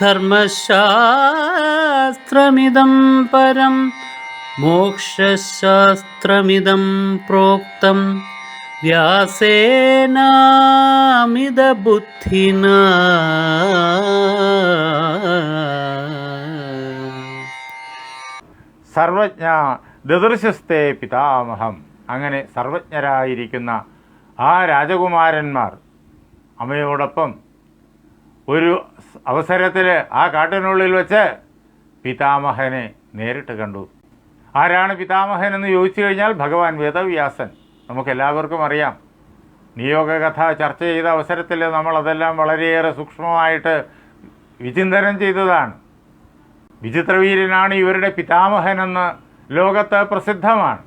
ധർമ്മശാസ്ത്രമിദം പരം മോക്ഷശാസ്ത്രമിതം പ്രോക്തം. വ്യാസേനാമിതബുദ്ധിന. സർവജ്ഞ ദദൃശസ്തേ പിതാമഹം. അങ്ങനെ സർവജ്ഞരായിരിക്കുന്ന ആ രാജകുമാരന്മാർ അമ്മയോടൊപ്പം ഒരു അവസരത്തിൽ ആ കാട്ടിനുള്ളിൽ വെച്ച് പിതാമഹനെ നേരിട്ട് കണ്ടു. ആരാണ് പിതാമഹൻ എന്ന് ചോദിച്ചു കഴിഞ്ഞാൽ ഭഗവാൻ വേദവ്യാസൻ. നമുക്കെല്ലാവർക്കും അറിയാം. നിയോഗകഥ ചർച്ച ചെയ്ത അവസരത്തിൽ നമ്മളതെല്ലാം വളരെയേറെ സൂക്ഷ്മമായിട്ട് വിചിന്തനം ചെയ്തതാണ്. വിചിത്രവീരനാണ് ഇവരുടെ പിതാമഹനെന്ന് ലോകത്ത് പ്രസിദ്ധമാണ്.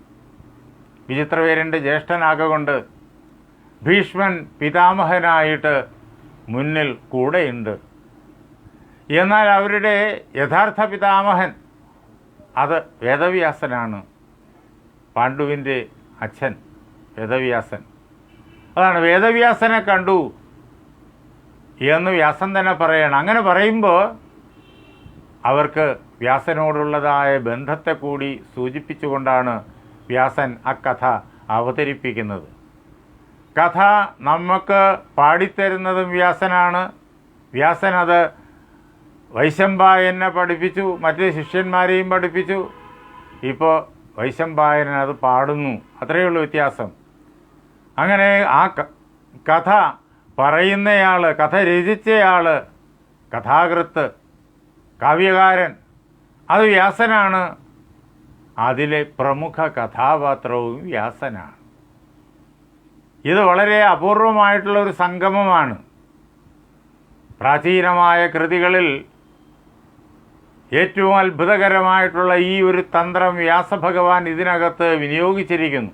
വിചിത്രവീരന്റെ ജ്യേഷ്ഠനാകൊണ്ട് ഭീഷ്മൻ പിതാമഹനായിട്ട് മുന്നിൽ കൂടെയുണ്ട്. എന്നാൽ അവരുടെ യഥാർത്ഥ പിതാമഹൻ അത് വേദവ്യാസനാണ്. പാണ്ഡുവിന്റെ അച്ഛൻ വേദവ്യാസൻ. അതാണ് വേദവ്യാസനെ കണ്ടു എന്ന് വ്യാസൻ തന്നെ പറയണം. അങ്ങനെ പറയുമ്പോൾ അവർക്ക് വ്യാസനോടുള്ളതായ ബന്ധത്തെ കൂടി സൂചിപ്പിച്ചുകൊണ്ടാണ് വ്യാസൻ ആ കഥ അവതരിപ്പിക്കുന്നത്. കഥ നമുക്ക് പാടിത്തരുന്നതും വ്യാസനാണ്. വ്യാസൻ അത് വൈശമ്പായനെ പഠിപ്പിച്ചു മറ്റ് ശിഷ്യന്മാരെയും പഠിപ്പിച്ചു. ഇപ്പോൾ വൈശമ്പായനൻ അത് പാടുന്നു. അത്രയേ ഉള്ളൂ വ്യത്യാസം. അങ്ങനെ ആ കഥ പറയുന്നയാൾ കഥ രചിച്ചയാൾ കഥാകൃത്ത് കാവ്യകാരൻ അത് വ്യാസനാണ്. അതിലെ പ്രമുഖ കഥാപാത്രവും വ്യാസനാണ്. ഇത് വളരെ അപൂർവമായിട്ടുള്ള ഒരു സംഗമമാണ്. പ്രാചീനമായ കൃതികളിൽ ഏറ്റവും അത്ഭുതകരമായിട്ടുള്ള ഈ ഒരു തന്ത്രം വ്യാസഭഗവാൻ ഇതിനകത്ത് വിനിയോഗിച്ചിരിക്കുന്നു.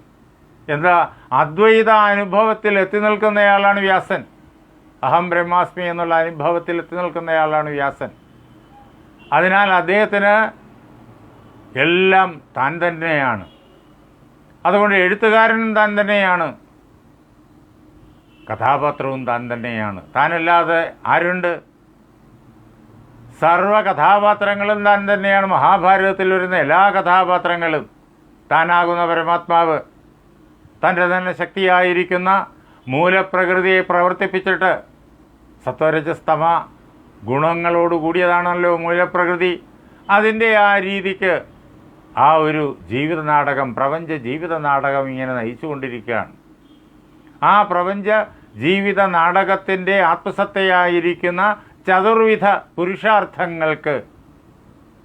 എന്താ? അദ്വൈത അനുഭവത്തിൽ എത്തി നിൽക്കുന്നയാളാണ് വ്യാസൻ. അഹം ബ്രഹ്മാസ്മി എന്നുള്ള അനുഭവത്തിൽ എത്തി നിൽക്കുന്നയാളാണ് വ്യാസൻ. അതിനാൽ അദ്ദേഹത്തിന് എല്ലാം താൻ തന്നെയാണ്. അതുകൊണ്ട് എഴുത്തുകാരനും താൻ തന്നെയാണ്. കഥാപാത്രവും താൻ തന്നെയാണ്. താനല്ലാതെ ആരുണ്ട്? സർവ കഥാപാത്രങ്ങളും താൻ തന്നെയാണ്. മഹാഭാരതത്തിൽ വരുന്ന എല്ലാ കഥാപാത്രങ്ങളും താനാകുന്ന പരമാത്മാവ്. തന്റെ തന്നെ ശക്തിയായിരിക്കുന്ന മൂലപ്രകൃതിയെ പ്രവർത്തിപ്പിച്ചിട്ട് സത്വരജസ്തമ ഗുണങ്ങളോട് കൂടിയതാണല്ലോ മൂലപ്രകൃതി. അതിന്റെ ആ രീതിക്ക് ആ ഒരു ജീവിത നാടകം പ്രപഞ്ച ജീവിത നാടകം ഇങ്ങനെ നയിച്ചുകൊണ്ടിരിക്കുകയാണ്. ആ പ്രപഞ്ച ജീവിത നാടകത്തിന്റെ ആത്മസത്തയായിരിക്കുന്ന ചതുർവിധ പുരുഷാർത്ഥങ്ങൾക്ക്.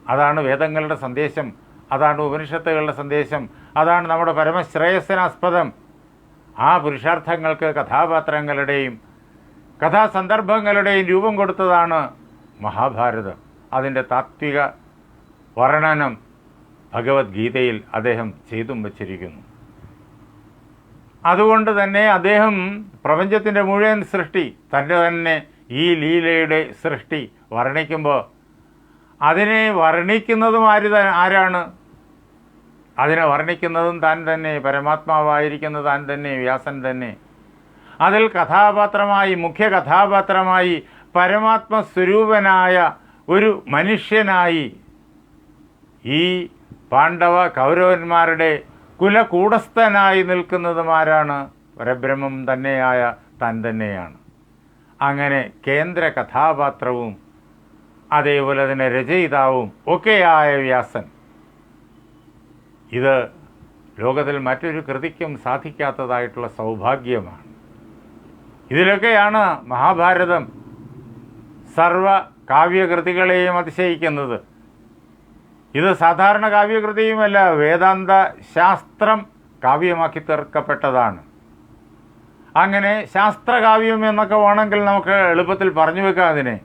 അതാണ് വേദങ്ങളുടെ സന്ദേശം അതാണ് ഉപനിഷത്തുകളുടെ സന്ദേശം അതാണ് നമ്മുടെ പരമശ്രേയസ്സിനാസ്പദം. ആ പുരുഷാർത്ഥങ്ങൾക്ക് കഥാപാത്രങ്ങളുടെയും കഥാസന്ദർഭങ്ങളുടെയും രൂപം കൊടുത്തതാണ് മഹാഭാരതം. അതിന്റെ താത്വിക വർണനം ഭഗവത്ഗീതയിൽ അദ്ദേഹം ചെയ്തും വച്ചിരിക്കുന്നു. അതുകൊണ്ട് തന്നെ അദ്ദേഹം പ്രപഞ്ചത്തിന്റെ മുഴുവൻ സൃഷ്ടി തന്റെ തന്നെ ഈ ലീലയുടെ സൃഷ്ടി വർണിക്കുമ്പോൾ അതിനെ വർണിക്കുന്നതും ആര് ആരാണ്? അതിനെ വർണിക്കുന്നതും താൻ തന്നെ പരമാത്മാവായിരിക്കുന്ന താൻ തന്നെ വ്യാസൻ തന്നെ. അതിൽ കഥാപാത്രമായി മുഖ്യ കഥാപാത്രമായി പരമാത്മ സ്വരൂപനായ ഒരു മനുഷ്യനായി ഈ പാണ്ഡവ കൗരവന്മാരുടെ കുലകൂടസ്ഥനായി നിൽക്കുന്നതുമാരാണ് പരബ്രഹ്മം തന്നെയായ താൻ തന്നെയാണ്. അങ്ങനെ കേന്ദ്ര കഥാപാത്രവും അതേപോലെ തന്നെ രചയിതാവും ഒക്കെയായ വ്യാസൻ. ഇത് ലോകത്തിൽ മറ്റൊരു കൃതിക്കും സാധിക്കാത്തതായിട്ടുള്ള സൗഭാഗ്യമാണ്. ഇതിലൊക്കെയാണ് മഹാഭാരതം സർവ കാവ്യകൃതികളെയും അതിശയിക്കുന്നത്. ഇത് സാധാരണ കാവ്യകൃതിയുമല്ല വേദാന്ത ശാസ്ത്രം കാവ്യമാക്കി തീർക്കപ്പെട്ടതാണ്. അങ്ങനെ ശാസ്ത്രകാവ്യം എന്നൊക്കെ വേണമെങ്കിൽ നമുക്ക് എളുപ്പത്തിൽ പറഞ്ഞു വെക്കാം അതിനെ.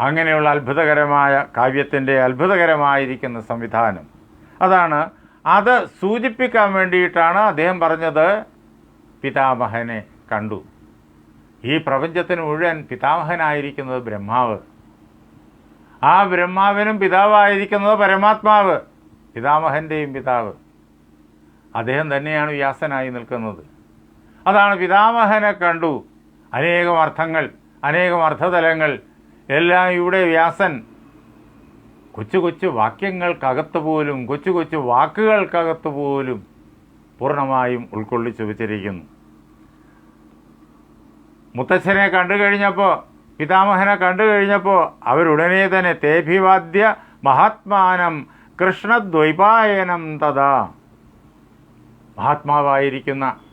അങ്ങനെയുള്ള അത്ഭുതകരമായ കാവ്യത്തിന്റെ അത്ഭുതകരമായിരിക്കുന്ന സംവിധാനം. അതാണ് അത് സൂചിപ്പിക്കാൻ വേണ്ടിയിട്ടാണ് അദ്ദേഹം പറഞ്ഞത് പിതാമഹനെ കണ്ടു. ഈ പ്രപഞ്ചത്തിന് മുഴുവൻ പിതാമഹനായിരിക്കുന്നത് ബ്രഹ്മാവ്. ആ ബ്രഹ്മാവിനും പിതാവായിരിക്കുന്നത് പരമാത്മാവ് പിതാമഹന്റെയും പിതാവ്. അദ്ദേഹം തന്നെയാണ് വ്യാസനായി നിൽക്കുന്നത്. അതാണ് പിതാമഹനെ കണ്ടു. അനേകം അർത്ഥങ്ങൾ അനേകം അർത്ഥതലങ്ങൾ എല്ലാം ഇവിടെ വ്യാസൻ കൊച്ചു കൊച്ചു വാക്യങ്ങൾക്കകത്ത് പോലും കൊച്ചു കൊച്ചു വാക്കുകൾക്കകത്ത് പോലും പൂർണമായും ഉൾക്കൊള്ളിച്ചു വച്ചിരിക്കുന്നു. മുത്തച്ഛനെ കണ്ടു കഴിഞ്ഞപ്പോൾ പിതാമഹനെ കണ്ടു കഴിഞ്ഞപ്പോൾ അവരുടനെ തന്നെ തേഭിവാദ്യ മഹാത്മാനം കൃഷ്ണദ്വൈപായനം തഥാ. മഹാത്മാവായിരിക്കുന്ന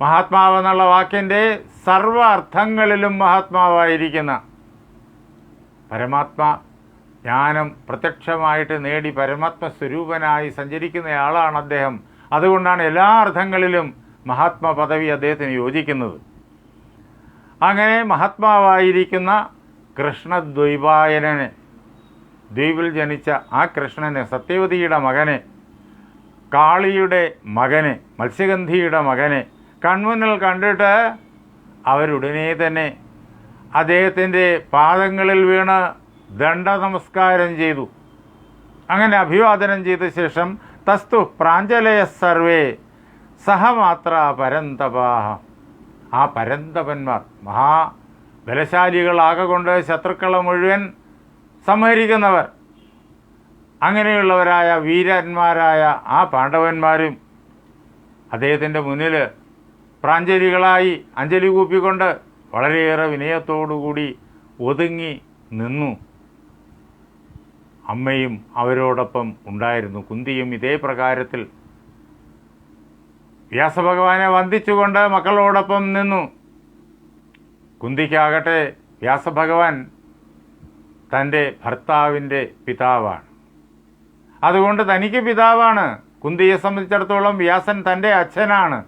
മഹാത്മാവെന്നുള്ള വാക്കിന്റെ സർവ അർത്ഥങ്ങളിലും മഹാത്മാവായിരിക്കുന്ന പരമാത്മ ജ്ഞാനം പ്രത്യക്ഷമായിട്ട് നേടി പരമാത്മ സ്വരൂപനായി സഞ്ചരിക്കുന്നയാളാണ് അദ്ദേഹം. അതുകൊണ്ടാണ് എല്ലാ അർത്ഥങ്ങളിലും മഹാത്മാ പദവി അദ്ദേഹത്തിന് യോജിക്കുന്നത്. അങ്ങനെ മഹാത്മാവായിരിക്കുന്ന കൃഷ്ണദ്വൈപായനനെ ദ്വീപിൽ ജനിച്ച ആ കൃഷ്ണനെ സത്യവതിയുടെ മകനെ കാളിയുടെ മകനെ മത്സ്യഗന്ധിയുടെ മകനെ കൺമുന്നിൽ കണ്ടിട്ട് അവരുടനെ തന്നെ അദ്ദേഹത്തിന്റെ പാദങ്ങളിൽ വീണ് ദണ്ഡ നമസ്കാരം ചെയ്തു. അങ്ങനെ അഭിവാദനം ചെയ്ത ശേഷം തസ്തു പ്രാഞ്ജലയ സർവേ സഹമാത്ര പരന്തപാഹ. ആ പരന്തപന്മാർ മഹാ ബലശാലികളാകെ കൊണ്ട് ശത്രുക്കളെ മുഴുവൻ സംഹരിക്കുന്നവർ. അങ്ങനെയുള്ളവരായ വീരന്മാരായ ആ പാണ്ഡവന്മാരും അദ്ദേഹത്തിന്റെ മുന്നിൽ പ്രാഞ്ജലികളായി അഞ്ജലി കൂപ്പിക്കൊണ്ട് വളരെയേറെ വിനയത്തോടുകൂടി ഒതുങ്ങി നിന്നു. അമ്മയും അവരോടൊപ്പം ഉണ്ടായിരുന്നു. കുന്തിയും ഇതേ പ്രകാരത്തിൽ വ്യാസഭഗവാനെ വന്ദിച്ചുകൊണ്ട് മക്കളോടൊപ്പം നിന്നു. കുന്തിക്കാകട്ടെ വ്യാസഭഗവാൻ തന്റെ ഭർത്താവിന്റെ പിതാവാണ്. അതുകൊണ്ട് തനിക്ക് പിതാവാണ്. കുന്തിയെ സംബന്ധിച്ചിടത്തോളം വ്യാസൻ തന്റെ അച്ഛനാണ്.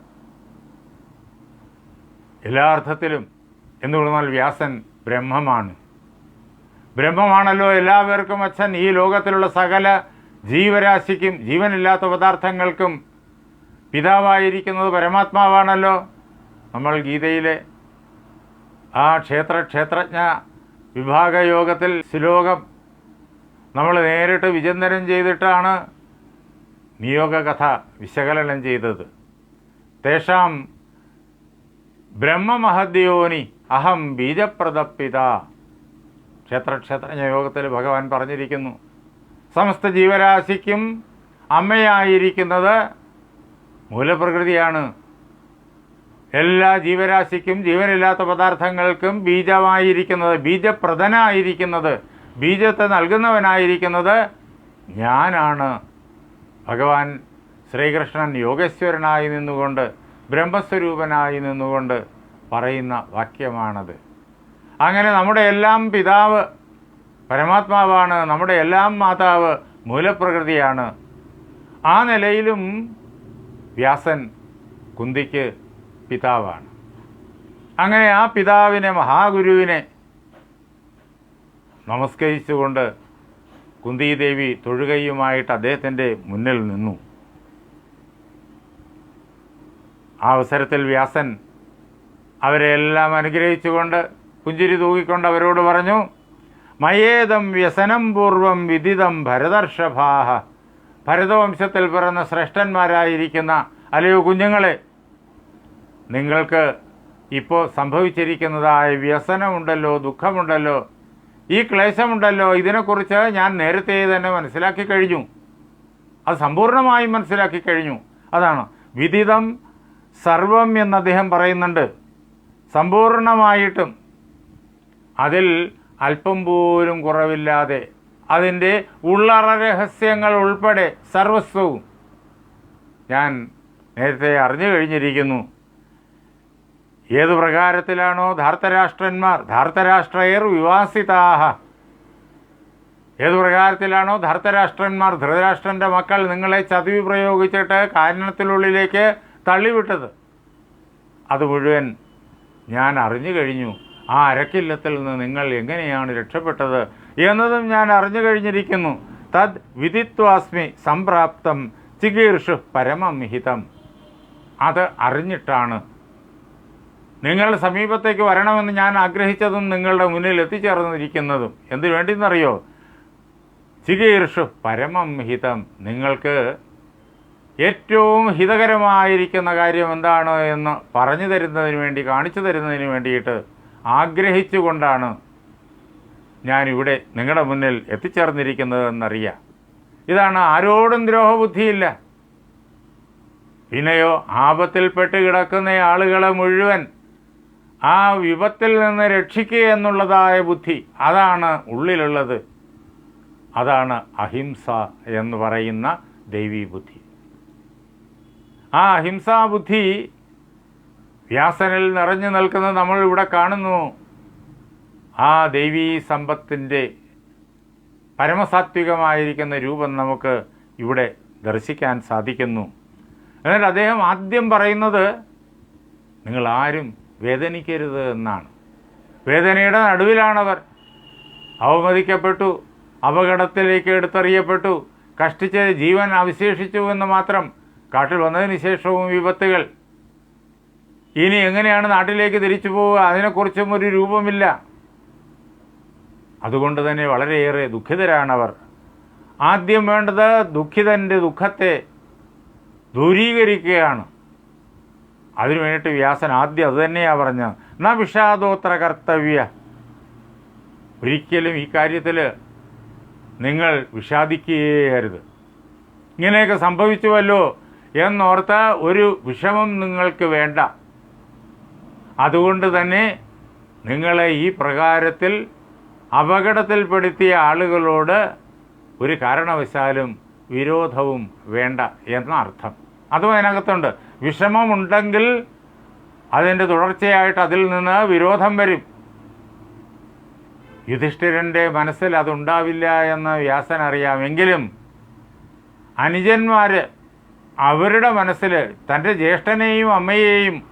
എല്ലാ അർത്ഥത്തിലും എന്ന് പറഞ്ഞാൽ വ്യാസൻ ബ്രഹ്മമാണ്. ബ്രഹ്മമാണല്ലോ എല്ലാവർക്കും അച്ഛൻ. ഈ ലോകത്തിലുള്ള സകല ജീവരാശിക്കും ജീവനില്ലാത്ത പദാർത്ഥങ്ങൾക്കും പിതാവായിരിക്കുന്നത് പരമാത്മാവാണല്ലോ. നമ്മൾ ഗീതയിലെ ആ ക്ഷേത്ര ക്ഷേത്രജ്ഞ വിഭാഗ യോഗത്തിൽ ശ്ലോകം നമ്മൾ നേരിട്ട് വിചിന്തനം ചെയ്തിട്ടാണ് നിയോഗ കഥ വിശകലനം ചെയ്തത്. തേഷാം ബ്രഹ്മമഹദ്യോനി അഹം ബീജപ്രദപ്പിത. ക്ഷേത്രക്ഷേത്രജ്ഞ യോഗത്തിൽ ഭഗവാൻ പറഞ്ഞിരിക്കുന്നു. സമസ്ത ജീവരാശിക്കും അമ്മയായിരിക്കുന്നത് മൂലപ്രകൃതിയാണ്. എല്ലാ ജീവരാശിക്കും ജീവനില്ലാത്ത പദാർത്ഥങ്ങൾക്കും ബീജമായിരിക്കുന്നത് ബീജപ്രദനായിരിക്കുന്നത് ബീജത്തെ നൽകുന്നവനായിരിക്കുന്നത് ഞാനാണ്. ഭഗവാൻ ശ്രീകൃഷ്ണൻ യോഗേശ്വരനായി നിന്നുകൊണ്ട് ബ്രഹ്മസ്വരൂപനായി നിന്നുകൊണ്ട് പറയുന്ന വാക്യമാണത്. അങ്ങനെ നമ്മുടെ എല്ലാം പിതാവ് പരമാത്മാവാണ് നമ്മുടെ എല്ലാം മാതാവ് മൂലപ്രകൃതിയാണ്. ആ നിലയിലും വ്യാസൻ കുന്തിക്ക് പിതാവാണ്. അങ്ങനെ ആ പിതാവിനെ മഹാഗുരുവിനെ നമസ്കരിച്ചുകൊണ്ട് കുന്തിദേവി തൊഴുകയുമായിട്ട് അദ്ദേഹത്തിന്റെ മുന്നിൽ നിന്നു. ആ അവസരത്തിൽ വ്യാസൻ അവരെ എല്ലാം അനുഗ്രഹിച്ചുകൊണ്ട് പുഞ്ചിരി തൂകിക്കൊണ്ട് അവരോട് പറഞ്ഞു മയേതം വ്യസനം പൂർവം വിദിതം ഭരതർഷഭാഹ. ഭരതവംശത്തിൽ പിറന്ന ശ്രേഷ്ഠന്മാരായിരിക്കുന്ന അല്ലയോ കുഞ്ഞുങ്ങളെ നിങ്ങൾക്ക് ഇപ്പോൾ സംഭവിച്ചിരിക്കുന്നതായ വ്യസനമുണ്ടല്ലോ ദുഃഖമുണ്ടല്ലോ ഈ ക്ലേശമുണ്ടല്ലോ ഇതിനെക്കുറിച്ച് ഞാൻ നേരത്തെ തന്നെ മനസ്സിലാക്കി കഴിഞ്ഞു. അത് സമ്പൂർണമായും മനസ്സിലാക്കി കഴിഞ്ഞു. അതാണ് വിദിതം സർവം എന്ന് അദ്ദേഹം പറയുന്നുണ്ട്. സമ്പൂർണമായിട്ടും അതിൽ അല്പം പോലും കുറവില്ലാതെ അതിന്റെ ഉള്ളറ രഹസ്യങ്ങൾ ഉൾപ്പെടെ സർവസ്വവും ഞാൻ നേരത്തെ അറിഞ്ഞു കഴിഞ്ഞിരിക്കുന്നു. ഏതു പ്രകാരത്തിലാണോ ധാർത്തരാഷ്ട്രന്മാർ ധാർത്തരാഷ്ട്രയർ വിവാസിതാഹ. ഏതു പ്രകാരത്തിലാണോ ധർത്തരാഷ്ട്രന്മാർ ധൃതരാഷ്ട്രന്റെ മക്കൾ നിങ്ങളെ ചതിവ് പ്രയോഗിച്ചിട്ട് കാരണത്തിനുള്ളിലേക്ക് തള്ളിവിട്ടത്. അത് മുഴുവൻ ഞാൻ അറിഞ്ഞു കഴിഞ്ഞു. ആ അരക്കില്ലത്തിൽ നിന്ന് നിങ്ങൾ എങ്ങനെയാണ് രക്ഷപ്പെട്ടത് എന്നതും ഞാൻ അറിഞ്ഞു കഴിഞ്ഞിരിക്കുന്നു. തദ് വിദിത്വാസ്മി സംപ്രാപ്തം ചികീർഷു പരമമിഹിതം. അത് അറിഞ്ഞിട്ടാണ്. നിങ്ങൾ സമീപത്തേക്ക് വരണമെന്ന് ഞാൻ ആഗ്രഹിച്ചതും നിങ്ങളുടെ മുന്നിൽ എത്തിച്ചേർന്നിരിക്കുന്നതും. എന്തിനു വേണ്ടിയെന്നറിയോ? ചികീർഷു പരമംഹിതം നിങ്ങൾക്ക് ഏറ്റവും ഹിതകരമായിരിക്കുന്ന കാര്യം എന്താണ് എന്ന് പറഞ്ഞു തരുന്നതിന് വേണ്ടി കാണിച്ചു തരുന്നതിന് വേണ്ടിയിട്ട് ആഗ്രഹിച്ചുകൊണ്ടാണ് ഞാനിവിടെ നിങ്ങളുടെ മുന്നിൽ എത്തിച്ചേർന്നിരിക്കുന്നത് എന്നറിയാം ഇതാണ് ആരോടും ദ്രോഹബുദ്ധിയില്ല. പിന്നെയോ ആപത്തിൽപ്പെട്ട് കിടക്കുന്ന ആളുകളെ മുഴുവൻ ആ വിപത്തിൽ നിന്ന് രക്ഷിക്കുക എന്നുള്ളതായ ബുദ്ധി അതാണ് ഉള്ളിലുള്ളത്. അതാണ് അഹിംസ എന്ന് പറയുന്ന ദൈവീ ബുദ്ധി ആ അഹിംസാബുദ്ധി വ്യാസനിൽ നിറഞ്ഞു നിൽക്കുന്നത് നമ്മൾ ഇവിടെ കാണുന്നു. ആ ദൈവീ സമ്പത്തിന്റെ പരമസാത്വികമായിരിക്കുന്ന രൂപം നമുക്ക് ഇവിടെ ദർശിക്കാൻ സാധിക്കുന്നു. എന്നിട്ട് അദ്ദേഹം ആദ്യം പറയുന്നത് നിങ്ങൾ ആരും വേദനിക്കരുത് എന്നാണ്. വേദനയുടെ നടുവിലാണവർ. അവമതിക്കപ്പെട്ടു അപകടത്തിലേക്ക് എടുത്തെറിയപ്പെട്ടു കഷ്ടിച്ച് ജീവൻ അവശേഷിച്ചു എന്ന് മാത്രം കാട്ടിൽ വന്നതിന് ശേഷവും വിപത്തുകൾ. ഇനി എങ്ങനെയാണ് നാട്ടിലേക്ക് തിരിച്ചു പോവുക? അതിനെക്കുറിച്ചും ഒരു രൂപമില്ല. അതുകൊണ്ട് തന്നെ വളരെയേറെ ദുഃഖിതരാണവർ. ആദ്യം വേണ്ടത് ദുഃഖിതന്റെ ദുഃഖത്തെ ദൂരീകരിക്കുകയാണ്. അതിനു വേണ്ടിയിട്ട് വ്യാസൻ ആദ്യം അത് തന്നെയാണ് പറഞ്ഞത്. ന വിഷാദോത്ര കർത്തവ്യ. ഒരിക്കലും ഈ കാര്യത്തിൽ നിങ്ങൾ വിഷാദിക്കുകയരുത് ഇങ്ങനെയൊക്കെ സംഭവിച്ചുവല്ലോ. എന്നോർത്ത് ഒരു വിഷമം നിങ്ങൾക്ക് വേണ്ട. അതുകൊണ്ട് തന്നെ നിങ്ങളെ ഈ പ്രകാരത്തിൽ അപകടത്തിൽപ്പെടുത്തിയ ആളുകളോട് ഒരു കാരണവശാലും വിരോധവും വേണ്ട എന്ന അർത്ഥം അതും അതിനകത്തുണ്ട്. വിഷമമുണ്ടെങ്കിൽ അതിന്റെ തുടർച്ചയായിട്ട് അതിൽ നിന്ന് വിരോധം വരും. യുധിഷ്ഠിരന്റെ മനസ്സിൽ അതുണ്ടാവില്ല എന്ന് വ്യാസൻ അറിയാമെങ്കിലും അനുജന്മാർ അവരുടെ മനസ്സിൽ തന്റെ ജ്യേഷ്ഠനെയും അമ്മയെയും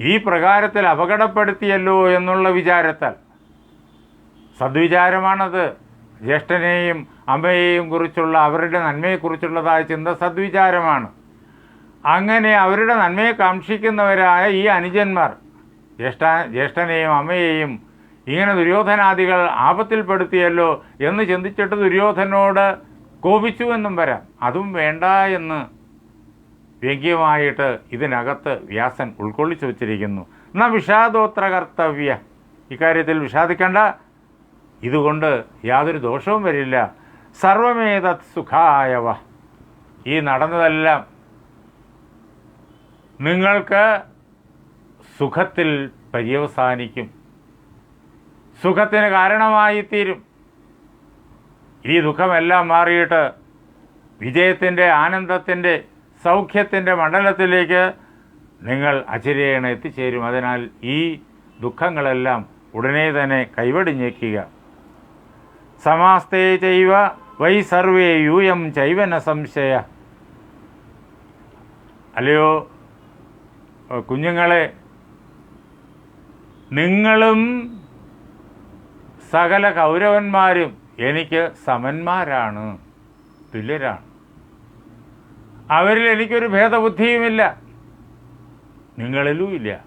ഈ പ്രകാരത്തിൽ അപകടപ്പെടുത്തിയല്ലോ എന്നുള്ള വിചാരത്താൽ. സദ്വിചാരമാണത്. ജ്യേഷ്ഠനെയും അമ്മയെയും കുറിച്ചുള്ള അവരുടെ നന്മയെക്കുറിച്ചുള്ളതായ ചിന്ത സദ്വിചാരമാണ്. അങ്ങനെ അവരുടെ നന്മയെ കാക്ഷിക്കുന്നവരായ ഈ അനുജന്മാർ ജ്യേഷ്ഠ ജ്യേഷ്ഠനെയും അമ്മയെയും ഇങ്ങനെ ദുര്യോധനാദികൾ ആപത്തിൽപ്പെടുത്തിയല്ലോ എന്ന് ചിന്തിച്ചിട്ട് ദുര്യോധനോട് കോപിച്ചു എന്നും വരാം. അതും വേണ്ട എന്ന് വ്യംഗ്യമായിട്ട് ഇതിനകത്ത് വ്യാസൻ ഉൾക്കൊള്ളിച്ചു വച്ചിരിക്കുന്നു. എന്നാൽ വിഷാദോത്ര കർത്തവ്യ ഇക്കാര്യത്തിൽ വിഷാദിക്കേണ്ട. ഇതുകൊണ്ട് യാതൊരു ദോഷവും വരില്ല. സർവമേതത് സുഖായവ. ഈ നടന്നതെല്ലാം നിങ്ങൾക്ക് സുഖത്തിൽ പര്യവസാനിക്കും. സുഖത്തിന് കാരണമായി തീരും ഈ ദുഃഖമെല്ലാം മാറിയിട്ട് വിജയത്തിന്റെ ആനന്ദത്തിന്റെ സൗഖ്യത്തിന്റെ മണ്ഡലത്തിലേക്ക് നിങ്ങൾ അചിരേണ എത്തിച്ചേരും. അതിനാൽ ഈ ദുഃഖങ്ങളെല്ലാം ഉടനെ തന്നെ കൈവടിഞ്ഞേക്കുക. സമാസ്തേ ചൈവ വൈ സർവേ യൂയം ചൈവന സംശയ. അല്ലയോ കുഞ്ഞുങ്ങളെ നിങ്ങളും സകല കൗരവന്മാരും എനിക്ക് സമന്മാരാണ് തുല്യരാണ്. അവരിൽ എനിക്കൊരു ഭേദബുദ്ധിയുമില്ല. നിങ്ങളിലും ഇല്ല.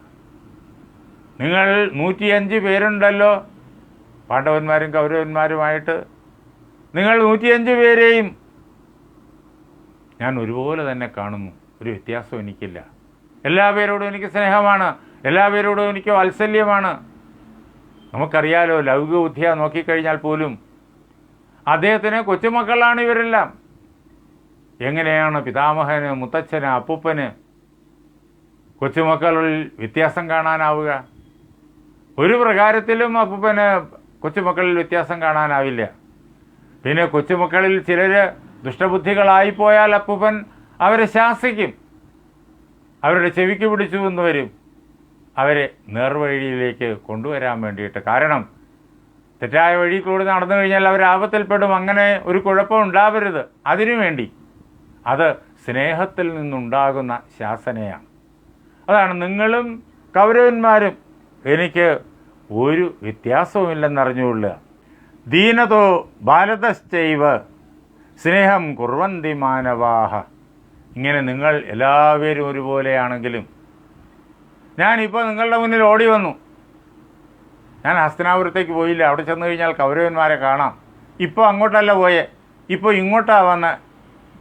നിങ്ങൾ നൂറ്റിയഞ്ച് പേരുണ്ടല്ലോ പാണ്ഡവന്മാരും കൗരവന്മാരുമായിട്ട്. നിങ്ങൾ നൂറ്റിയഞ്ച് പേരെയും ഞാൻ ഒരുപോലെ തന്നെ കാണുന്നു. ഒരു വ്യത്യാസം എനിക്കില്ല. എല്ലാ പേരോടും എനിക്ക് സ്നേഹമാണ്. എല്ലാ പേരോടും എനിക്ക് വാത്സല്യമാണ്. നമുക്കറിയാലോ ലൗകിക ബുദ്ധിയ നോക്കിക്കഴിഞ്ഞാൽ പോലും അദ്ദേഹത്തിന് കൊച്ചുമക്കളാണ് ഇവരെല്ലാം. എങ്ങനെയാണ് പിതാമഹന് മുത്തച്ഛന് അപ്പൂപ്പന് കൊച്ചുമക്കളിൽ വ്യത്യാസം കാണാനാവുക? ഒരു പ്രകാരത്തിലും അപ്പൂപ്പന് കൊച്ചുമക്കളിൽ വ്യത്യാസം കാണാനാവില്ല. പിന്നെ കൊച്ചുമക്കളിൽ ചിലർ ദുഷ്ടബുദ്ധികളായിപ്പോയാൽ അപ്പൂപ്പൻ അവരെ ശാസിക്കും. അവരുടെ ചെവിക്ക് പിടിച്ചു എന്ന് വരും. അവരെ നേർവഴിയിലേക്ക് കൊണ്ടുവരാൻ വേണ്ടിയിട്ട്. കാരണം തെറ്റായ വഴിയിൽ കൂടി നടന്നു കഴിഞ്ഞാൽ അവർ ആപത്തിൽപ്പെടും. അങ്ങനെ ഒരു കുഴപ്പം ഉണ്ടാവരുത്. അതിനു വേണ്ടി അത് സ്നേഹത്തിൽ നിന്നുണ്ടാകുന്ന ശാസനയാണ്. അതാണ് നിങ്ങളും കൗരവന്മാരും എനിക്ക് ഒരു വ്യത്യാസവുമില്ലെന്നറിഞ്ഞുകൊള്ളുക. ദീനതോ ഭാരതശ്ചൈവ് സ്നേഹം കുർവന്തി മാനവാഹ. ഇങ്ങനെ നിങ്ങൾ എല്ലാവരും ഒരുപോലെയാണെങ്കിലും ഞാനിപ്പോൾ നിങ്ങളുടെ മുന്നിൽ ഓടി വന്നു. ഞാൻ ഹസ്തനാപുരത്തേക്ക് പോയില്ല. അവിടെ ചെന്ന് കഴിഞ്ഞാൽ കൗരവന്മാരെ കാണാം. ഇപ്പോൾ അങ്ങോട്ടല്ല പോയേ. ഇപ്പോൾ ഇങ്ങോട്ടാണ് വന്ന്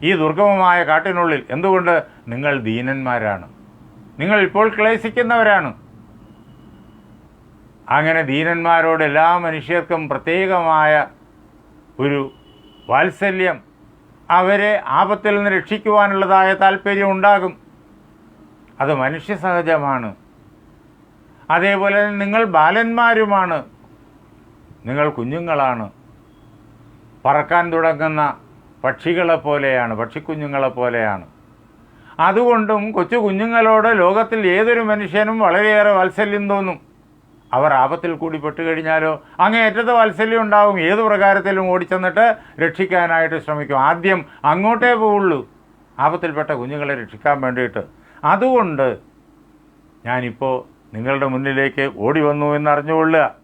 ഈ ദുർഗമമായ കാട്ടിനുള്ളിൽ എന്തുകൊണ്ട് നിങ്ങൾ ദീനന്മാരാണ്? നിങ്ങൾ ഇപ്പോൾ ക്ലേശിക്കുന്നവരാണ്. അങ്ങനെ ദീനന്മാരോട് എല്ലാ മനുഷ്യർക്കും പ്രത്യേകമായ ഒരു വാത്സല്യം അവരെ ആപത്തിൽ നിന്ന് രക്ഷിക്കുവാനുള്ളതായ താല്പര്യം ഉണ്ടാകും. അത് മനുഷ്യ സഹജമാണ് അതേപോലെ തന്നെ നിങ്ങൾ ബാലന്മാരുമാണ്. നിങ്ങൾ കുഞ്ഞുങ്ങളാണ്. പറക്കാൻ തുടങ്ങുന്ന പക്ഷികളെ പോലെയാണ് പക്ഷിക്കുഞ്ഞുങ്ങളെ പോലെയാണ് അതുകൊണ്ടും കൊച്ചു കുഞ്ഞുങ്ങളോട് ലോകത്തിൽ ഏതൊരു മനുഷ്യനും വളരെയേറെ വാത്സല്യം തോന്നും. അവർ ആപത്തിൽ കൂടി പെട്ടുകഴിഞ്ഞാലോ അങ്ങേയറ്റത്തെ വാത്സല്യം ഉണ്ടാവും. ഏത് പ്രകാരത്തിലും ഓടിച്ചെന്നിട്ട് രക്ഷിക്കാനായിട്ട് ശ്രമിക്കും. ആദ്യം അങ്ങോട്ടേ പോവുള്ളൂ. ആപത്തിൽപ്പെട്ട കുഞ്ഞുങ്ങളെ രക്ഷിക്കാൻ വേണ്ടിയിട്ട്. അതുകൊണ്ട് ഞാനിപ്പോൾ നിങ്ങളുടെ മുന്നിലേക്ക് ഓടി വന്നു എന്നറിഞ്ഞുകൊള്ളുക.